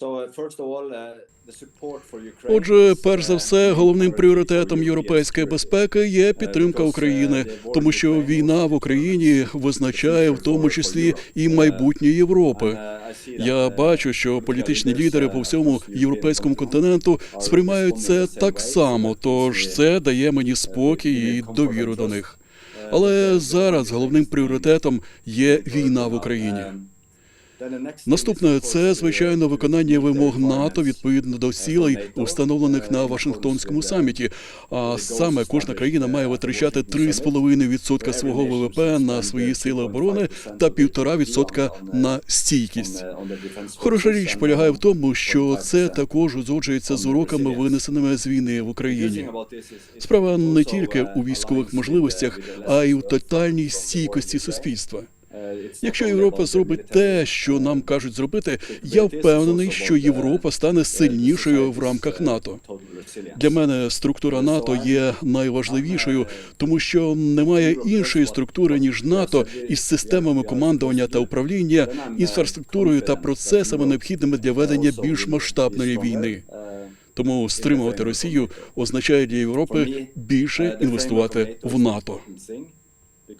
uh, Отже, перш за все, головним пріоритетом європейської безпеки є підтримка України, тому що війна в Україні визначає в тому числі і майбутнє Європи. Я бачу, що політичні лідери по всьому європейському континенту сприймають це так само, тож це дає мені спокій і довіру до них. Але зараз головним пріоритетом є війна в Україні. Наступне це звичайно виконання вимог НАТО відповідно до цілей, встановлених на Вашингтонському саміті. А саме кожна країна має витрачати 3,5% свого ВВП на свої сили оборони та 1,5% на стійкість. Хороша річ полягає в тому, що це також узгоджується з уроками, винесеними з війни в Україні. Справа не тільки у військових можливостях, а й у тотальній стійкості суспільства. Якщо Європа зробить те, що нам кажуть зробити, я впевнений, що Європа стане сильнішою в рамках НАТО. Для мене структура НАТО є найважливішою, тому що немає іншої структури ніж НАТО із системами командування та управління, інфраструктурою та процесами, необхідними для ведення більш масштабної війни. Тому стримувати Росію означає для Європи більше інвестувати в НАТО.